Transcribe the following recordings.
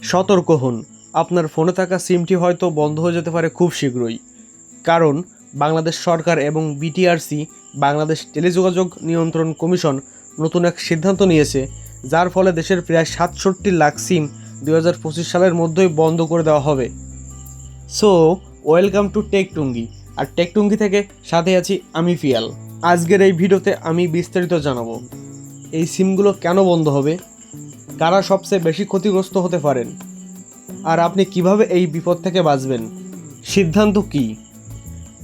সতর্ক হন। আপনার ফোনে থাকা সিমটি হয়তো বন্ধ হয়ে যেতে পারে খুব শীঘ্রই। কারণ, বাংলাদেশ সরকার এবং বিটিআরসি বাংলাদেশ টেলিযোগাযোগ নিয়ন্ত্রণ কমিশন নতুন এক সিদ্ধান্ত নিয়েছে, যার ফলে দেশের প্রায় সাতষট্টি লাখ সিম দু হাজার পঁচিশ সালের মধ্যেই বন্ধ করে দেওয়া হবে। So welcome to tech Tungi R tech Tungi থেকে সাথে আছি আমি ফিয়াল। আজকের এই ভিডিওতে আমি বিস্তারিত জানাব। এই সিমগুলো কেন বন্ধ হবে? কারা সবচেয়ে বেশি ক্ষতিগ্রস্ত হতে পারেন? আর আপনি কীভাবে এই বিপদ থেকে বাঁচবেন? সিদ্ধান্ত কী?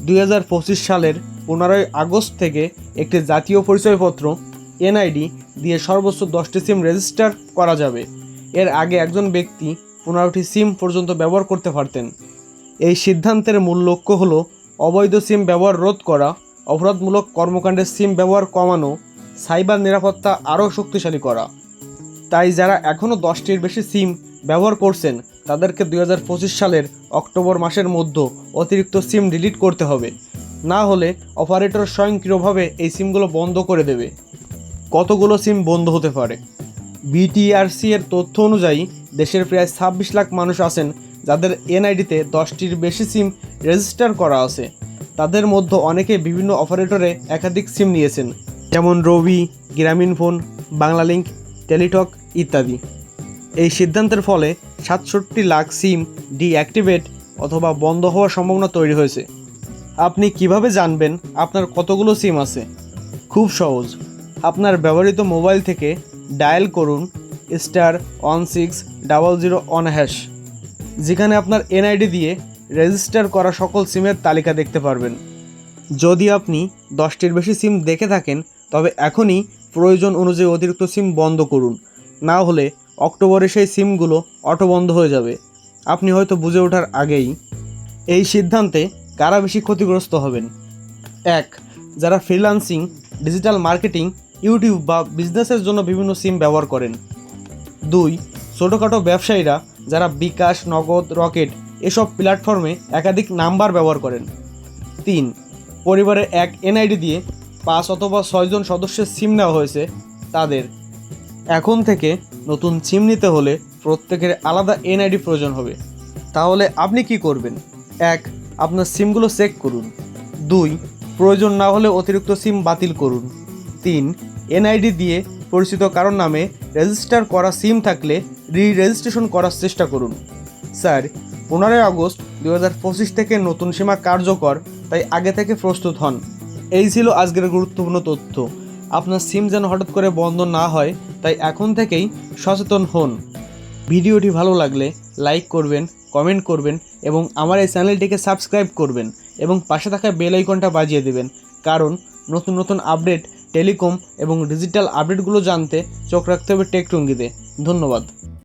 দুই হাজার পঁচিশ সালের পনেরোই আগস্ট থেকে একটি জাতীয় পরিচয়পত্র, এনআইডি, দিয়ে সর্বোচ্চ দশটি সিম রেজিস্টার করা যাবে। এর আগে একজন ব্যক্তি পনেরোটি সিম পর্যন্ত ব্যবহার করতে পারতেন। এই সিদ্ধান্তের মূল লক্ষ্য হলো অবৈধ সিম ব্যবহার রোধ করা, অপরাধমূলক কর্মকাণ্ডের সিম ব্যবহার কমানো, সাইবার নিরাপত্তা আরও শক্তিশালী করা। তাই যারা এখনও দশটির বেশি সিম ব্যবহার করছেন, তাদেরকে দুই হাজার পঁচিশ সালের অক্টোবর মাসের মধ্যে অতিরিক্ত সিম ডিলিট করতে হবে। না হলে অপারেটর স্বয়ংক্রিয়ভাবে এই সিমগুলো বন্ধ করে দেবে। কতগুলো সিম বন্ধ হতে পারে? বিটিআরসি এর তথ্য অনুযায়ী, দেশের প্রায় ছাব্বিশ লাখ মানুষ আছেন যাদের এনআইডিতে দশটির বেশি সিম রেজিস্টার করা আছে। তাদের মধ্যে অনেকে বিভিন্ন অপারেটরে একাধিক সিম নিয়েছেন, যেমন রবি, গ্রামীণ ফোন, বাংলালিংক টেলিটক ইত্যাদি। এই সিদ্ধান্তের ফলে সাতষট্টি লাখ সিম ডিঅ্যাক্টিভেট অথবা বন্ধ হওয়ার সম্ভাবনা তৈরি হয়েছে। আপনি কীভাবে জানবেন আপনার কতগুলো সিম আছে? খুব সহজ। আপনার ব্যবহৃত মোবাইল থেকে ডায়াল করুন star one six double zero one hash, যেখানে আপনার এনআইডি দিয়ে রেজিস্টার করা সকল সিমের তালিকা দেখতে পারবেন। যদি আপনি দশটির বেশি সিম দেখে থাকেন, তবে এখনই প্রয়োজন অনুযায়ী অতিরিক্ত সিম বন্ধ করুন। না হলে অক্টোবরে সেই সিমগুলো অটো বন্ধ হয়ে যাবে। আপনি হয়তো বুঝে ওঠার আগেই। এই সিদ্ধান্তে কারা বেশি ক্ষতিগ্রস্ত হবেন? এক, যারা ফ্রিল্যান্সিং, ডিজিটাল মার্কেটিং, ইউটিউব বা বিজনেসের জন্য বিভিন্ন সিম ব্যবহার করেন। দুই, ছোটোখাটো ব্যবসায়ীরা যারা বিকাশ, নগদ, রকেট এসব প্ল্যাটফর্মে একাধিক নাম্বার ব্যবহার করেন। তিন পরিবারের এক এনআইডি দিয়ে পাঁচ অথবা ছয়জন সদস্যের সিম নেওয়া হয়েছে তাদের। এখন থেকে নতুন সিম নিতে হলে প্রত্যেকের আলাদা এনআইডি প্রয়োজন হবে। তাহলে আপনি কি করবেন? এক, আপনার সিমগুলো চেক করুন। দুই, প্রয়োজন না হলে অতিরিক্ত সিম বাতিল করুন। তিন, এনআইডি দিয়ে পরিচিত কারোর নামে রেজিস্টার করা সিম থাকলে রি রেজিস্ট্রেশন করার চেষ্টা করুন। স্যার পনেরোই আগস্ট দু হাজার পঁচিশ থেকে নতুন সীমা কার্যকর তাই আগে থেকে প্রস্তুত হন। এই ছিল আজকের গুরুত্বপূর্ণ তথ্য। আপনার সিম যেন হঠাৎ করে বন্ধ না হয়, তাই এখন থেকেই সচেতন হন। ভিডিওটি ভালো লাগলে লাইক করবেন, কমেন্ট করবেন এবং আমার এই চ্যানেলটিকে সাবস্ক্রাইব করবেন এবং পাশে থাকা বেল আইকনটা বাজিয়ে দেবেন। কারণ নতুন নতুন আপডেট, টেলিকম এবং ডিজিটাল আপডেটগুলো জানতে চোখ রাখতে হবে টেকটুঙ্গিতে। ধন্যবাদ।